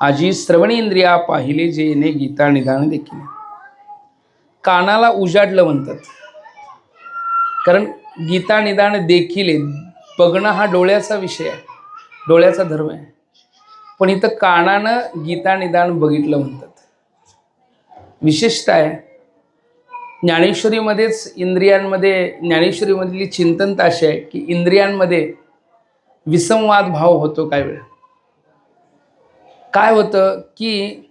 आजी श्रवणेंद्रिया पाहिले जे येणे गीता निदान देखील. कानाला उजाडलं म्हणतात. कारण गीता निदान देखील बघणं हा डोळ्याचा विषय आहे. डोळ्याचा धर्म आहे. पण इथं कानानं गीता निदान बघितलं म्हणतात. विशेषतः आहे ज्ञानेश्वरीमध्येच इंद्रियांमध्ये ज्ञानेश्वरीमधली चिंतनता अशी आहे की इंद्रियांमध्ये विसंवाद भाव होतो काय वेळा. काय होतं की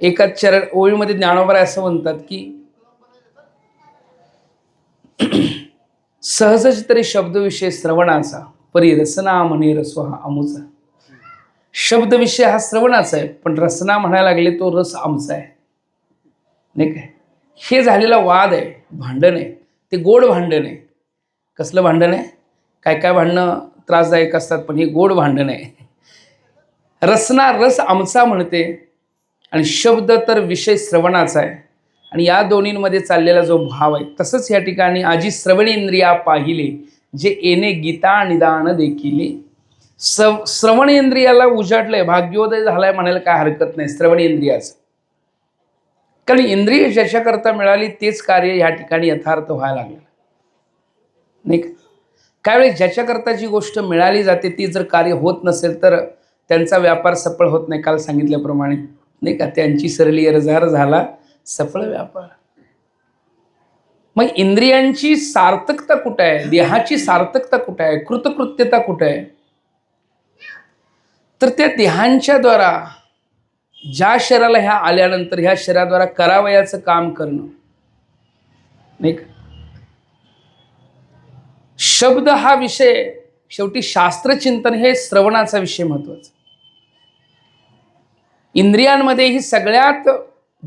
एका चरण ओळीमध्ये ज्ञानोबा असं म्हणतात की सहजच तरी शब्दविषय श्रवणाचा परी रसना म्हणे रसो हा आमूचा. शब्दविषय हा श्रवणाचा आहे पण रसना म्हणायला लागले तो रस आमचा आहे. नाही काय? हे झालेला वाद आहे भांडण आहे ते गोड भांडण आहे. कसलं भांडण आहे? काय काय भांडणं त्रासदायक असतात पण हे गोड भांडण आहे. रसना रस आमचा म्हणते. आणि शब्द तर विषय श्रवणाचा आहे. आणि या दोन्हींमध्ये चाललेला जो भाव आहे तसंच या ठिकाणी आजी श्रवणेंद्रिया पाहिले जे येणे गीता निदान देखील. सव श्रवणेंद्रियाला उजाडलंय भाग्योदय झालाय म्हणायला काय हरकत नाही श्रवणेंद्रियाचं. कारण इंद्रिय ज्याच्याकरता मिळाली तेच कार्य या ठिकाणी यथार्थ व्हायला लागलं. नाही का? वेळेस ज्याच्याकरता जी गोष्ट मिळाली जाते ती जर कार्य होत नसेल तर त्यांचा व्यापार सफळ होत नाही काल सांगितल्याप्रमाणे. नाही का? त्यांची सरली अर्जार झाला सफळ व्यापार. मग इंद्रियांची सार्थकता कुठं आहे? देहाची सार्थकता कुठं आहे? कृतकृत्यता कुठं आहे? तर त्या देहांच्या द्वारा ज्या शरीराला ह्या आल्यानंतर ह्या शरीराद्वारा करावयाचं काम करणं. नाही का? शब्द हा विषय शेवटी शास्त्रचिंतन हे श्रवणाचा विषय महत्त्वाचा इंद्रियांमध्ये ही सगळ्यात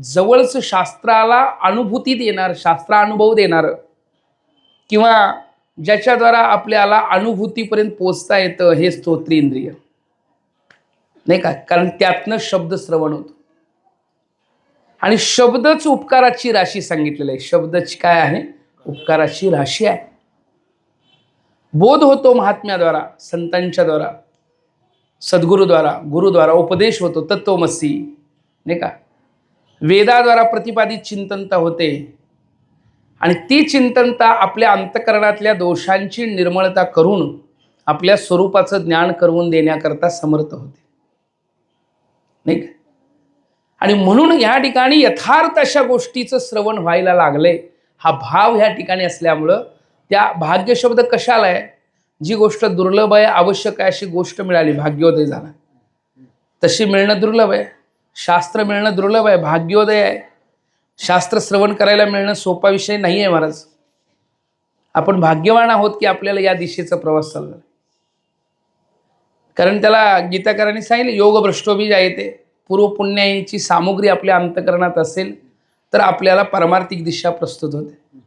जवळचं शास्त्राला अनुभूती देणार शास्त्रानुभव देणारं किंवा ज्याच्याद्वारा आपल्याला अनुभूतीपर्यंत पोचता येतं हे स्तोत्री इंद्रिय. नाही का? कारण त्यातनं शब्द श्रवण होतो. आणि शब्दच उपकाराची राशी सांगितलेली आहे. शब्दची काय आहे? उपकाराची राशी आहे. बोध होतो महात्म्याद्वारा संतांच्याद्वारा सद्गुरूद्वारा गुरुद्वारा उपदेश होतो तत्वमसी नाही का? वेदाद्वारा प्रतिपादित चिंतनता होते. आणि ती चिंतनता आपल्या अंतकरणातल्या दोषांची निर्मळता करून आपल्या स्वरूपाचं ज्ञान करून देण्याकरता समर्थ होते. नाही का? आणि म्हणून ह्या ठिकाणी यथार्थ अशा गोष्टीचं श्रवण व्हायला लागले हा भाव ह्या ठिकाणी असल्यामुळं त्या भाग्य शब्द कशाला आहे? जी गोष्ट दुर्लभ आहे आवश्यक आहे अशी गोष्ट मिळाली भाग्योदय झाला. तशी मिळणं दुर्लभ आहे. शास्त्र मिळणं दुर्लभ आहे भाग्योदय आहे. शास्त्र श्रवण करायला मिळणं सोपा विषय नाही आहे महाराज. आपण भाग्यवान आहोत की आपल्याला या दिशेचा प्रवास चालला आहे. कारण त्याला गीताकारांनी सांगितलं योग भ्रष्टोबी येते पूर्व पुण्याची सामुग्री आपल्या अंतकरणात असेल तर आपल्याला परमार्थिक दिशा प्रस्तुत होते.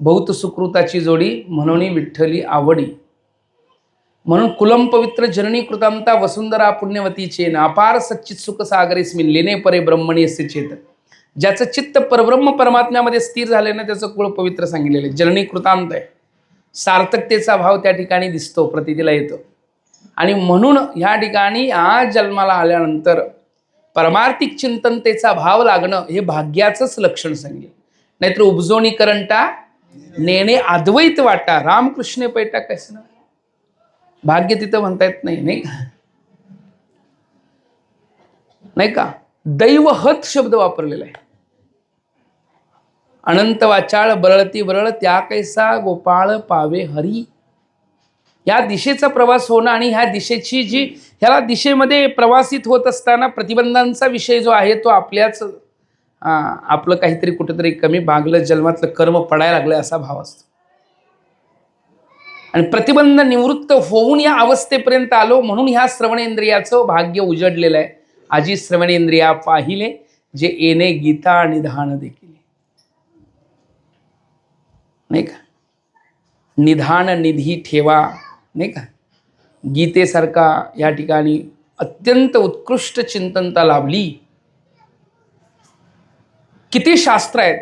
बहुत सुकृताची जोडी म्हणून विठ्ठली आवडी. म्हणून कुलम पवित्र जननी कृतांता वसुंधरा पुण्यवतीचे अपार सच्चित सुख सागरेस्मिन लेने परे ब्रह्मणी असे चेत ज्याचं चित्त परब्रह्म परमात्म्यामध्ये स्थिर झाल्यानं त्याचं कुळ पवित्र सांगितलेलं आहे. जननी कृतांत आहे. सार्थकतेचा भाव त्या ठिकाणी दिसतो प्रतितीला येतो. आणि म्हणून ह्या ठिकाणी आज जन्माला आल्यानंतर परमार्थिक चिंतनतेचा भाव लागणं हे भाग्याचंच लक्षण सांगितलं नाहीतर उपजोणी करंटा नेणे अद्वैत वाटा. रामकृष्ण पैटा कसं ना? भाग्य तिथं म्हणता येत नाही नाही का? नाही का? दैवहत शब्द वापरलेला आहे. अनंत वाचाळ बरळती बरळ त्या कैसा गोपाळ पावे हरी. या दिशेचा प्रवास होणं आणि ह्या दिशेची जी ह्याला दिशेमध्ये प्रवासित होत असताना प्रतिबंधांचा विषय जो आहे तो आपल्याच आपलं काहीतरी कुठेतरी कमी भागलं जन्मातलं कर्म पडायला लागलं असा भाव असतो. आणि प्रतिबंध निवृत्त होऊन या अवस्थेपर्यंत आलो म्हणून ह्या श्रवणेंद्रियाचं भाग्य उजडलेलं आहे. आजी श्रवणेंद्रिया पाहिले जे येणे गीता निधान देखील. नाही का? निधान निधी ठेवा नाही का? गीतेसारखा या ठिकाणी अत्यंत उत्कृष्ट चिंतनता लाभली. किती शास्त्र आहेत?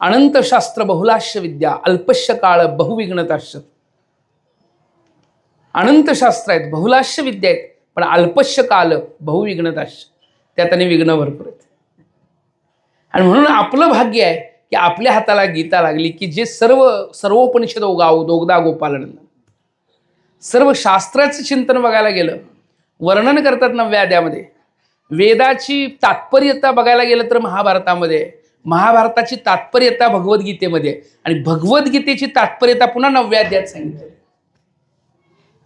अनंत शास्त्र बहुलाश्य विद्या अल्पश्य काळ बहुविघ्नताश्य अनंत शास्त्र आहेत बहुलाश्य विद्या आहेत पण अल्पश्य काल बहुविघ्नताश्य त्यात आणि विघ्न भरपूर आहेत. आणि म्हणून आपलं भाग्य आहे की आपल्या हाताला गीता लागली की जे सर्व सर्वोपनिषद गाव दोगदा गोपालनंद सर्व शास्त्राचं चिंतन बघायला गेलं वर्णन करतात नव्या अध्यामध्ये वेदाची तात्पर्यता बघायला गेलं तर महाभारतामध्ये महाभारताची तात्पर्यता भगवद्गीतेमध्ये आणि भगवद्गीतेची तात्पर्यता पुन्हा नवव्या अध्यात सांगितली.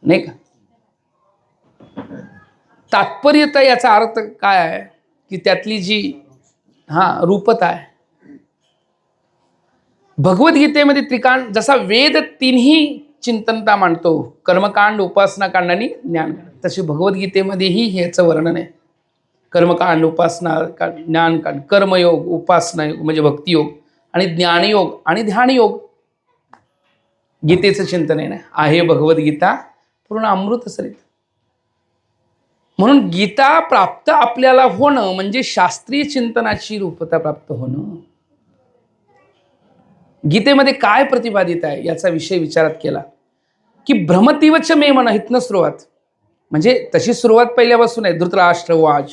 नाही का? तात्पर्यता याचा अर्थ काय आहे? की त्यातली जी हा रूपता आहे. भगवद्गीतेमध्ये त्रिकांड जसा वेद तीनही चिंतनता मांडतो कर्मकांड उपासना कांड आणि ज्ञानकांड तशी भगवद्गीतेमध्येही ह्याचं वर्णन आहे. कर्मकांड उपासना ज्ञानकांड कर्मयोग उपासना योग म्हणजे भक्तियोग आणि ज्ञानयोग आणि ध्यानयोग. गीतेचं चिंतन आहे ना आहे भगवद्गीता. पूर्ण अमृत सरित. म्हणून गीता प्राप्त आपल्याला होणं म्हणजे शास्त्रीय चिंतनाची रूपता प्राप्त होणं. गीतेमध्ये काय प्रतिपादित आहे याचा विषय विचारात केला. की भ्रमतीवच मे म्हणा इथनं सुरुवात. म्हणजे तशी सुरुवात पहिल्यापासून आहे. धृतराष्ट्र वाज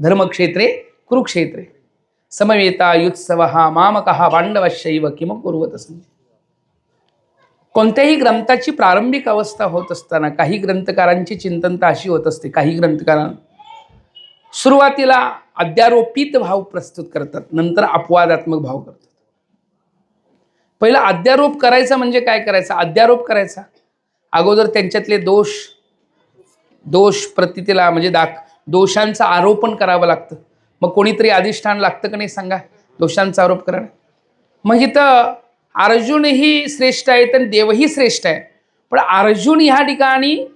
धर्मक्षेत्रे कुरुक्षेत्रे। समवेता युत्सव हा मामकहा पांडवशैव किम कुर्वत संजय कोणत्याही ग्रंथाची प्रारंभिक अवस्था होत असताना काही ग्रंथकारांची चिंतनता अशी होत असते काही ग्रंथकारां सुरुवातीला अध्यारोपित भाव प्रस्तुत करतात नंतर अपवादात्मक भाव करतात. पहिला अध्यारोप करायचा म्हणजे काय करायचा? अध्यारोप करायचा. अगोदर त्यांच्यातले दोष दोष प्रतितीला म्हणजे दाख दोषांचं आरोपण करावं लागतं. मग कोणीतरी अधिष्ठान लागतं का नाही सांगा? दोषांचा आरोप करा मग इथं अर्जुनही श्रेष्ठ आहे तर देवही श्रेष्ठ आहे पण अर्जुन ह्या ठिकाणी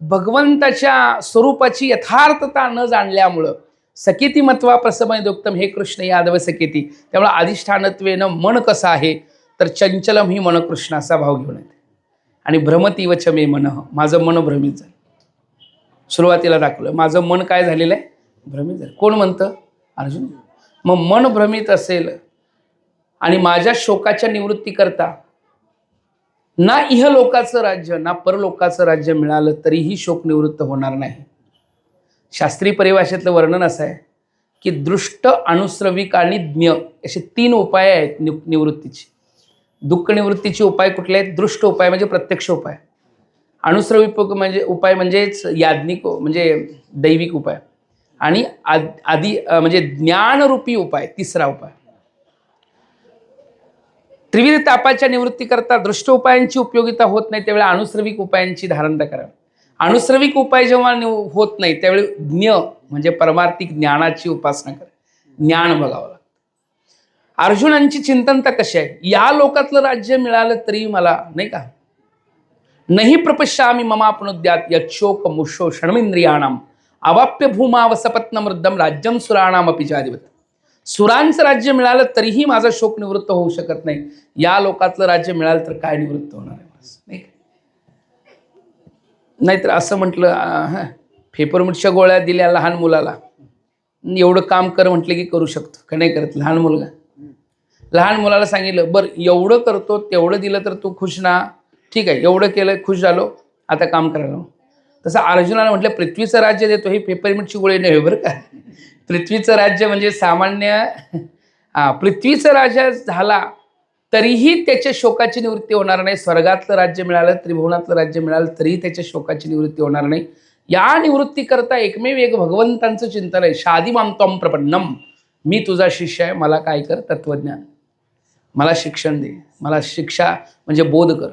भगवंताच्या स्वरूपाची यथार्थता न जाणल्यामुळं सकेती मत्वा प्रसमयदोक्तम हे कृष्ण यादव सकेती. त्यामुळे अधिष्ठानत्वेनं मन कसं आहे? तर चंचलम ही मन कृष्णाचा भाव घेऊन येते. आणि भ्रमतीवच मे मन. माझं मन भ्रमित झालं. सुरुवातीला दाखवलं. माझं मन काय झालेलं आहे? भ्रमित झालं. कोण म्हणतं? अर्जुन. मग मन भ्रमित असेल आणि माझ्या शोकाच्या निवृत्तीकरता ना इहलोकाचं राज्य ना परलोकाचं राज्य मिळालं तरीही शोक निवृत्त होणार नाही. शास्त्रीय परिभाषेतलं वर्णन असं आहे की दृष्ट अनुश्रविक आणि ज्ञ असे तीन उपाय आहेत निवृत्तीचे. दुःख निवृत्तीचे उपाय कुठले आहेत? दृष्ट उपाय म्हणजे प्रत्यक्ष उपाय. अनुश्रविक म्हणजे उपाय म्हणजेच याज्ञिक म्हणजे दैविक उपाय. आणि आद- म्हणजे ज्ञानरूपी उपाय तिसरा उपाय. त्रिविध तापाच्या निवृत्तीकरता दृष्ट उपायांची उपयोगिता होत नाही त्यावेळी अणुस्रविक उपायांची धारणता करा. अणुस्रविक उपाय जेव्हा होत नाही त्यावेळी ज्ञ म्हणजे परमार्थिक ज्ञानाची उपासना करा. ज्ञान बघावं लागतं. अर्जुनांची चिंतनता कशी आहे? या लोकातलं राज्य मिळालं तरी मला नाही का? नाही प्रपश्यामि ममाप्नुद्यात् यक्षोकमुषो मुशो षण्मिंद्रियाणाम अवाप्य भूमा वसपत्न मृद्धम राज्यम सुराणाम अपि सुरांचं राज्य मिळालं तरीही माझा शोक निवृत्त होऊ शकत नाही. या लोकातलं राज्य मिळालं तर काय निवृत्त होणार आहे? नाही नाहीतर असं म्हटलं फेपरमिटच्या गोळ्या दिल्या लहान मुलाला. एवढं काम कर म्हटलं की करू शकतो. का नाही करत? लहान मुलगा. लहान मुलाला सांगितलं बरं एवढं करतो तेवढं दिलं तर तू खुश ना. ठीक आहे एवढं केलं खुश झालो आता काम करायला तसं अर्जुनाला म्हटलं पृथ्वीचं राज्य देतो हे पेपरमिटची गोळी नाही बरं का. पृथ्वीचं राज्य म्हणजे सामान्य हा पृथ्वीचं राजा झाला तरीही त्याच्या शोकाची निवृत्ती होणार नाही. स्वर्गातलं राज्य मिळालं त्रिभुवनातलं राज्य मिळालं तरीही त्याच्या शोकाची निवृत्ती होणार नाही. या निवृत्तीकरता एकमेव एक भगवंतांचं चिंतन आहे. शादी मामतोम प्रपन्नम मी तुझा शिष्य आहे मला काय कर तत्वज्ञान. मला शिक्षण दे मला शिक्षा म्हणजे बोध कर.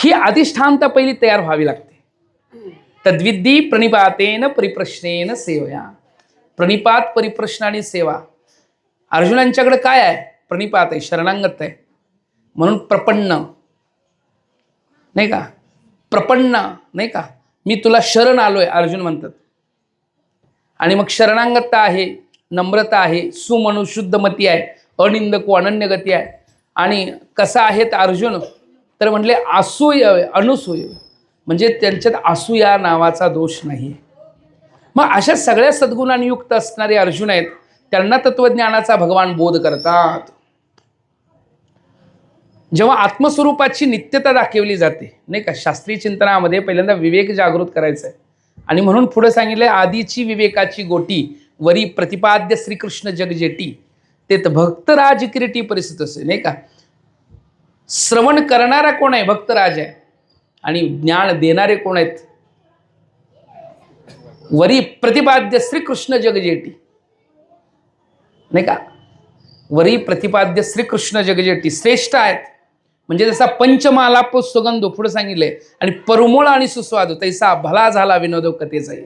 ही अधिष्ठानता पहिली तयार व्हावी लागते. तद्विद्धी प्रणिपातेन परिप्रश्नेन सेवया. प्रणिपात परिप्रश्न आणि सेवा. अर्जुनांच्याकडे काय आहे? प्रणिपात आहे शरणांगत आहे. म्हणून प्रपन्न. नाही का? प्रपन्न नाही का? मी तुला शरण आलोय अर्जुन म्हणतात. आणि मग शरणांगता आहे नम्रता आहे सुमनु शुद्ध मती आहे अनिंदको अनन्य गती आहे. आणि कसा आहेत अर्जुन? तर म्हटले असूय अनुसूय. म्हणजे त्यांच्यात असूया नावाचा दोष नाही. मग अशा सगळ्या सद्गुणांनी युक्त असणारे अर्जुन आहेत त्यांना तत्वज्ञानाचा भगवान बोध करतात. जेव्हा आत्मस्वरूपाची नित्यता दाखवली जाते नाही का? शास्त्रीय चिंतनामध्ये पहिल्यांदा विवेक जागृत करायचा आहे आणि म्हणून पुढे सांगितलंय आधीची विवेकाची गोटी वरी प्रतिपाद्य श्रीकृष्ण जगजेटी. ते तर भक्तराज किरीटी परिस्थिती असे नाही का? श्रवण करणारा कोण आहे? भक्तराज आहे. आणि ज्ञान देणारे कोण आहेत? वरी प्रतिपाद्य श्रीकृष्ण जगजेटी. नाही का? वरी प्रतिपाद्य श्रीकृष्ण जगजेटी. श्रेष्ठ आहेत. म्हणजे जसा पंचमालाप सुगंध पुढे सांगितलंय. आणि परमोळ आणि सुस्वाद तैसा भला झाला विनोद कथेचाही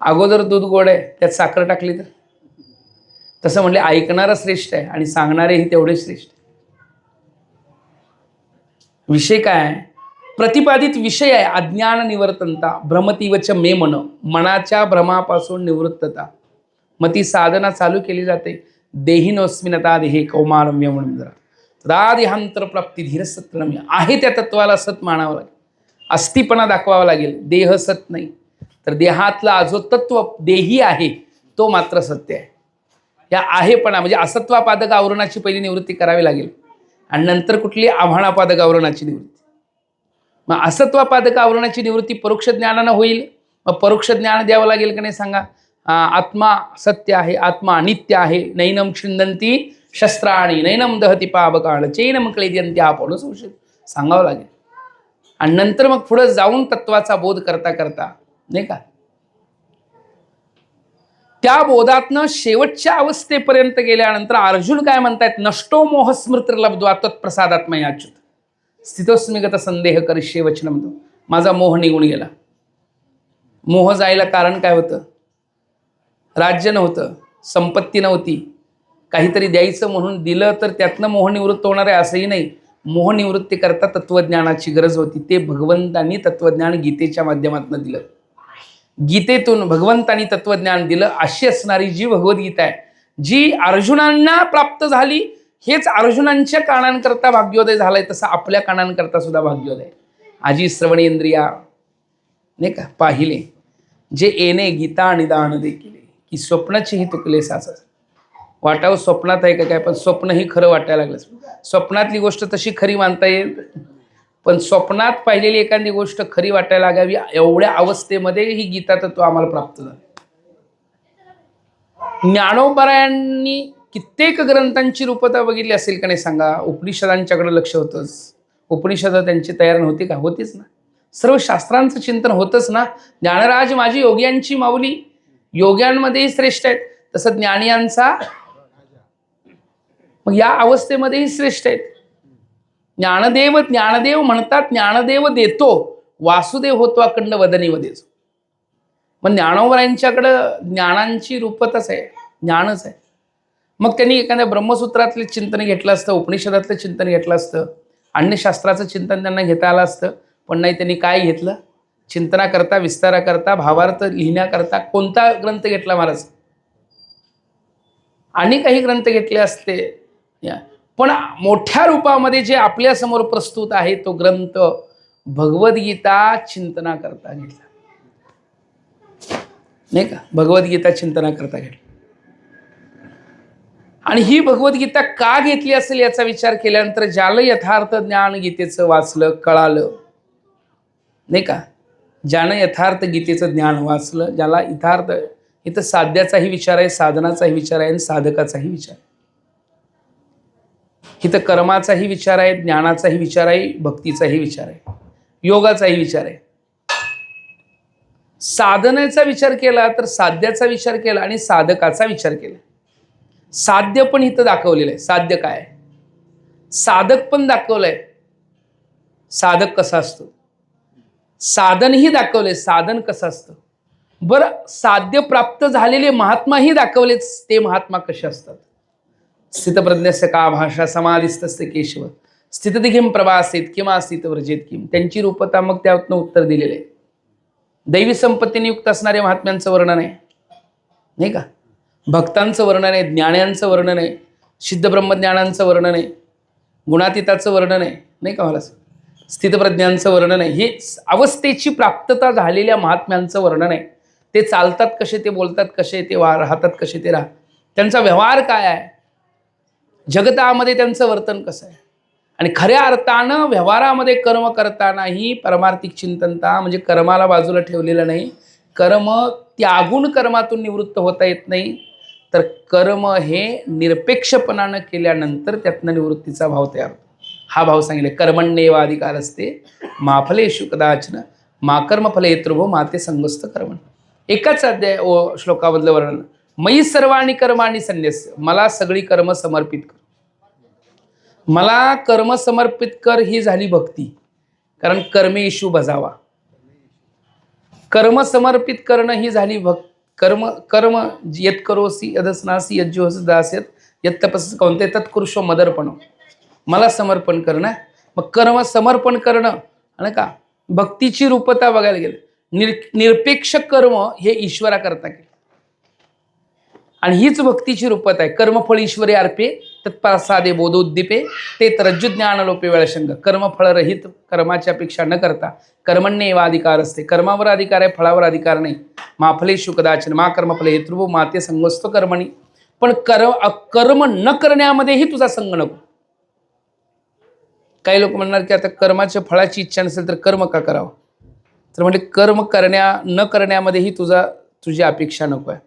अगोदर दूध गोड आहे त्यात साखर टाकली तर? तसं म्हणले ऐकणारा श्रेष्ठ आहे आणि सांगणारेही तेवढे श्रेष्ठ विषय काय? प्रतिपादित विषय आहे अज्ञान निवर्तनता भ्रमतीवच मे मन मनाच्या भ्रमापासून निवृत्तता. मग ती साधना चालू केली जाते. देहिनोस्मिनता देहे कौमारम्य म्हणून जरा. तदादिहांतर प्राप्ती धीर आहे त्या तत्वाला सत मानावं लागेल. अस्थिपणा दाखवावा लागेल. देह सत नाही. तर देहातला जो तत्व देही आहे तो मात्र सत्य आहे. या आहेपणा म्हणजे असत्वापादक आवरणाची पहिली निवृत्ती करावी लागेल. आणि नंतर कुठली आव्हानापादक आवरणाची निवृत्ती. मग असत्वापादक आवरणाची निवृत्ती परोक्ष ज्ञानानं होईल? मग परोक्ष ज्ञान द्यावं लागेल का नाही सांगा? आत्मा सत्य आहे आत्मा नित्य आहे नैनम छिंदंती शस्त्राणी नैनम दहती पावकाळ चैनम क्लेद्यंती हा पडू संशय. सांगावं लागेल. आणि नंतर मग पुढं जाऊन तत्वाचा बोध करता करता नाही का? त्या बोधातनं शेवटच्या अवस्थेपर्यंत गेल्यानंतर अर्जुन काय म्हणतायत? नष्टो मोह स्मृती लब्ध्वा तत्प्रसादात्मय अच्युत स्थितोस्मिगत संदेह करिष्ये वचन म्हणतो. माझा मोह निघून गेला. मोह जायला कारण काय होतं? राज्य नव्हतं संपत्ती नव्हती. काहीतरी द्यायचं म्हणून दिलं तर त्यातनं मोह निवृत्त होणार आहे असंही नाही. मोह निवृत्ती करता तत्वज्ञानाची गरज होती. ते भगवंतांनी तत्वज्ञान गीतेच्या माध्यमातून दिलं. गीतेतून भगवंतांनी तत्वज्ञान दिलं अशी असणारी जी भगवद्गीता आहे जी अर्जुनांना प्राप्त झाली हेच अर्जुनांच्या कानांकरता भाग्योदय झालाय तसं आपल्या कानांकरता सुद्धा भाग्योदय आजी श्रवणेंद्रिया नाही का पाहिले जे येणे गीता निदान देखील की स्वप्नाचीही तुकले साच वाटावं स्वप्नात आहे का काय पण स्वप्नही खरं वाटायला लागलं स्वप्नातली गोष्ट तशी खरी मानता येईल पण स्वप्नात पाहिलेली एखादी गोष्ट खरी वाटायला लागावी एवढ्या अवस्थेमध्ये ही गीता तत्व आम्हाला प्राप्त झालं. ज्ञानोबरायांनी कित्येक ग्रंथांची रूपता बघितली असेल का नाही सांगा? उपनिषदांच्याकडे लक्ष होतंच. उपनिषद त्यांची तयार नव्हती का? होतीच ना. सर्व शास्त्रांचं चिंतन होतच ना. ज्ञानराज माझी योग्यांची माऊली. योग्यांमध्येही श्रेष्ठ आहेत. तसं ज्ञानियांचा मग या अवस्थेमध्येही श्रेष्ठ आहेत. ज्ञानदेव ज्ञानदेव म्हणतात ज्ञानदेव देतो. वासुदेव होतो अखंड वदनी देतो मग ज्ञानोबरांच्याकडं ज्ञानांची रूपतच आहे ज्ञानच आहे. मग त्यांनी एखाद्या ब्रह्मसूत्रातले चिंतन घेतलं असतं उपनिषदातलं चिंतन घेतलं असतं अन्यशास्त्राचं चिंतन त्यांना घेता आलं असतं पण नाही त्यांनी काय घेतलं? चिंतनाकरता विस्ताराकरता भावार्थ लिहिण्याकरता कोणता ग्रंथ घेतला महाराज? आणि काही ग्रंथ घेतले असते. या. पण मोठ्या रूपामध्ये जे आपल्यासमोर प्रस्तुत आहे तो ग्रंथ भगवद्गीता चिंतना करता घेतला. नाही का? भगवद्गीता चिंतना करता घेतली. आणि ही भगवद्गीता का घेतली असेल याचा विचार केल्यानंतर ज्याला यथार्थ ज्ञान गीतेचं वाचलं कळालं नाही का? ज्यानं यथार्थ गीतेचं ज्ञान वाचलं ज्याला यथार्थ इथं साध्याचाही विचार आहे साधनाचाही विचार आहे आणि साधकाचाही विचार आहे. इथं कर्माचाही विचार आहे ज्ञानाचाही विचार आहे भक्तीचाही विचार आहे योगाचाही विचार आहे. साधनेचा विचार केला तर साध्याचा विचार केला आणि साधकाचा विचार केला. साध्य पण इथं दाखवलेलं आहे. साध्य काय आहे? साधक पण दाखवलंय. साधक कसा असतो? साधनही दाखवले साधन कसं असतं? बरं साध्य प्राप्त झालेले महात्माही दाखवलेच ते महात्मा कसे असतात? स्थितप्रज्ञस्य का भाषा समाधिस्तस्य केशव? स्थितदिघिम प्रवासित किंवा स्थित व्रजेत किम? त्यांची रूपता मग त्यातनं उत्तर दिलेलं आहे. दैवी संपत्तीने युक्त असणाऱ्या महात्म्यांचं वर्णन आहे. नाही का? भक्तांचं वर्णन आहे ज्ञान्यांचं वर्णन आहे सिद्ध ब्रह्मज्ञानांचं वर्णन आहे गुणातीताचं वर्णन आहे. नाही का मला स्थितप्रज्ञांचं वर्णन आहे. हे अवस्थेची प्राप्तता झालेल्या महात्म्यांचं वर्णन आहे. ते चालतात कसे ते बोलतात कसे ते वा राहतात कसे ते राह. त्यांचा व्यवहार काय आहे? जगतामध्ये त्यांचं वर्तन कसं आहे? आणि खऱ्या अर्थानं व्यवहारामध्ये कर्म करतानाही परमार्थिक चिंतनता म्हणजे कर्माला बाजूला ठेवलेलं नाही कर्म त्यागून कर्मातून निवृत्त होता येत नाही तर कर्म हे निरपेक्षपणानं केल्यानंतर त्यातनं निवृत्तीचा भाव तयार होतो. हा भाव सांगितले कर्मण्येव अधिकार असते माफलेशु कदाचन मा कर्मफले येतृभो माते संगस्त कर्मण। एकाच अध्याय ओ श्लोकामधलं वर्णन मयी सर्वाणी कर्माणी संन्यास मला सगळी कर्म समर्पित कर। मला कर्म समर्पित कर ही झाली भक्ती. कारण कर्मे इशू बजावा. कर्म समर्पित करणं ही झाली भक् कर्म कर्म यत करोसी यदस्नासी यज्जुहस दास्यत यत तपस कोणते तत्कृशो मदर्पण. मला समर्पण करणं मग कर्म समर्पण करणं आणि का? भक्तीची रूपता बघायला गेलं निर निरपेक्ष कर्म हे ईश्वरा करता केलं. आणि हीच भक्तीची रूपता आहे. कर्मफळ ईश्वरी अर्पे तत्प्रसादे बोधोद्दीपे ते तरज्जु ज्ञान वेळशंग. कर्मफळरहित कर्माची अपेक्षा न करता कर्मण्य अधिकार असते कर्मावर अधिकार आहे फळावर अधिकार नाही माफलेशु कदाचन मा कर्मफले हेतृभू माते संगस्त कर्मणी. पण कर कर्म न करण्यामध्येही तुझा संग नको. काही लोक म्हणणार की आता कर्माच्या फळाची इच्छा नसेल तर कर्म का करावं? तर म्हणजे कर्म करण्या न करण्यामध्येही तुझा तुझी अपेक्षा नको आहे.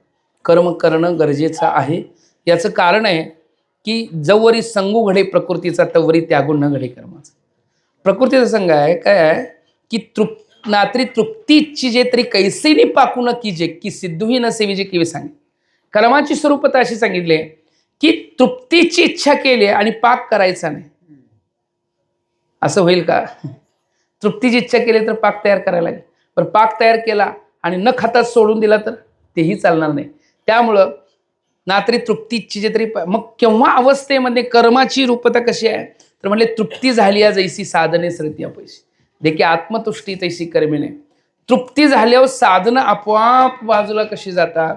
कर्म करणं गरजेचं आहे. याचं कारण आहे की जवरी संगू घडे प्रकृतीचा तवरी त्यागून न घडे कर्माचा. प्रकृतीचा संघ आहे काय आहे? की तृप नात्री तृप्तीची जे तरी कैसेनी पाकू न कीजे की सिद्धूही न सेविजे किवे सांगे कर्माची स्वरूपता अशी सांगितली आहे की तृप्तीची इच्छा केली आणि पाक करायचा नाही. असं होईल का? तृप्तीची इच्छा केली तर पाक तयार करायला लागेल. पण पाक तयार केला आणि न खाताच सोडून दिला तर तेही चालणार नाही. त्यामुळं ना तरी तृप्तीची जे तरी मग केव्हा अवस्थेमध्ये कर्माची रूपता कशी आहे? तर म्हणले तृप्ती झाली या जैसी साधने सरती पैसे देखील आत्मतुष्टी तैसी कर्मिने तृप्ती झाल्यावर साधनं आपोआप बाजूला कशी जातात?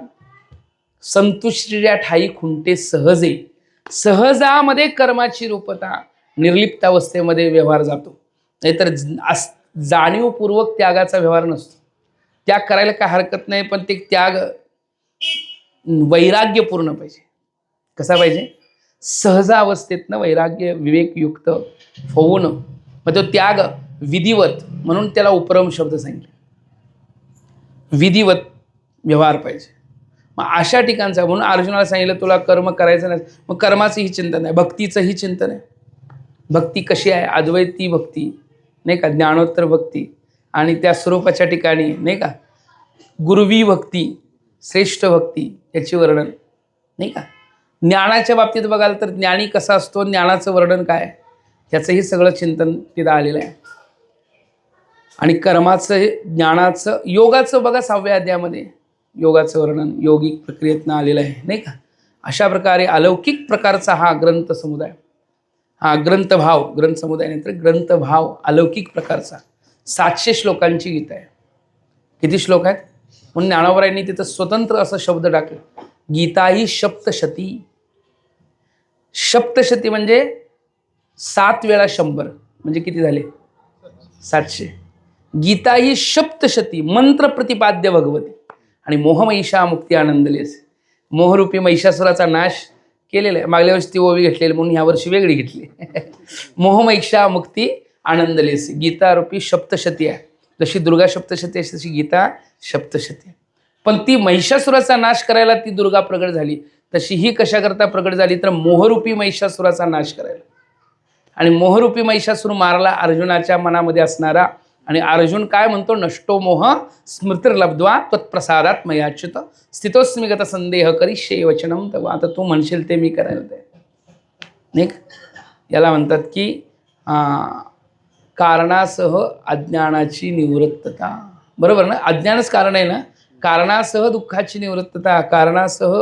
संतुष्टीच्या ठाई खुंटे सहजे. सहजामध्ये कर्माची रूपता निर्लिप्त अवस्थेमध्ये व्यवहार जातो. नाहीतर अस- जाणीवपूर्वक त्यागाचा व्यवहार नसतो. त्याग करायला काय हरकत नाही पण ते त्याग वैराग्यपूर्ण पाहिजे. कसा पाहिजे? सहजावस्थेतनं वैराग्य विवेकयुक्त होऊन मग तो त्याग विधिवत म्हणून त्याला उपरम शब्द सांगितले. विधिवत व्यवहार पाहिजे. मग अशा ठिकाणचा म्हणून अर्जुनाला सांगितलं तुला कर्म करायचं नाही. मग कर्माचंही चिंतन आहे भक्तीचंही चिंतन आहे. भक्ती कशी आहे? अद्वैती भक्ती नाही का? ज्ञानोत्तर भक्ती आणि त्या स्वरूपाच्या ठिकाणी नाही का? गुरुवी भक्ती श्रेष्ठ भक्ती याचे वर्णन. नाही का? ज्ञानाच्या बाबतीत बघाल तर ज्ञानी कसा असतो? ज्ञानाचं वर्णन काय? ह्याचंही सगळं चिंतन तिथं आलेलं आहे. आणि कर्माचं हे ज्ञानाचं योगाचं बघा सहाव्या अध्यायामध्ये. योगाचं वर्णन योगिक प्रक्रियेतनं आलेलं आहे. नाही का? अशा प्रकारे अलौकिक प्रकारचा हा ग्रंथ समुदाय. हा ग्रंथभाव ग्रंथ समुदाय ग्रंथभाव अलौकिक प्रकारचा. सातशे श्लोकांची गीता आहे. किती श्लोक आहेत? म्हणून ज्ञानावरांनी तिथं स्वतंत्र असं शब्द टाकलं. गीता ही सप्तशती. सप्तशती म्हणजे सात वेळा शंभर. म्हणजे किती झाले? सातशे. गीता ही सप्तशती मंत्र प्रतिपाद्य भगवती. आणि मोहमहिषा मुक्ती आनंदलेस मोहरूपी महिषासुराचा नाश केलेला आहे. मागल्या वर्षी ती ओवी घेतलेली म्हणून ह्या वर्षी वेगळी घेतली. मोहमहिषा मुक्ती आनंदलेस गीतारूपी सप्तशती आहे. जशी दुर्गा सप्तशती अशी तशी गीता सप्तशती. पण ती महिषासुराचा नाश करायला ती दुर्गा प्रगट झाली. तशी ही कशाकरता प्रगट झाली तर मोहरूपी महिषासुराचा नाश करायला. आणि मोहरूपी महिषासूर मारला अर्जुनाच्या मनामध्ये असणारा. आणि अर्जुन काय म्हणतो? नष्टो मोह स्मृतिर्लब्ध्वा त्वत्प्रसादात मयाच्युत. स्थितोस्मिगत संदेह करी शे वचनम तव. आता तू म्हणशील ते मी करायला ते नाही याला म्हणतात की कारणासह अज्ञानाची निवृत्तता. बरोबर ना? अज्ञानच कारण आहे ना? कारणासह दुःखाची निवृत्तता कारणासह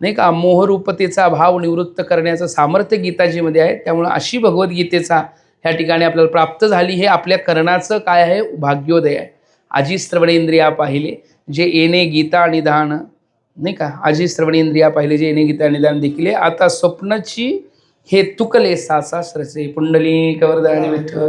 नाही का मोहरूपतेचा भाव निवृत्त करण्याचं सामर्थ्य गीताजीमध्ये आहे. त्यामुळं अशी भगवद्गीतेचा ह्या ठिकाणी आपल्याला प्राप्त झाली. हे आपल्या करणाचं काय आहे? भाग्योदय आहे. आजी श्रवणेंद्रिया पाहिले जे येणे गीता निदान नाही का? आजी श्रवणेंद्रिया पाहिले जे येणे गीता निदान देखील आहे. आता स्वप्नाची हे तुकले सासा सरसे पुंडली कवरदानी विठ्ठल.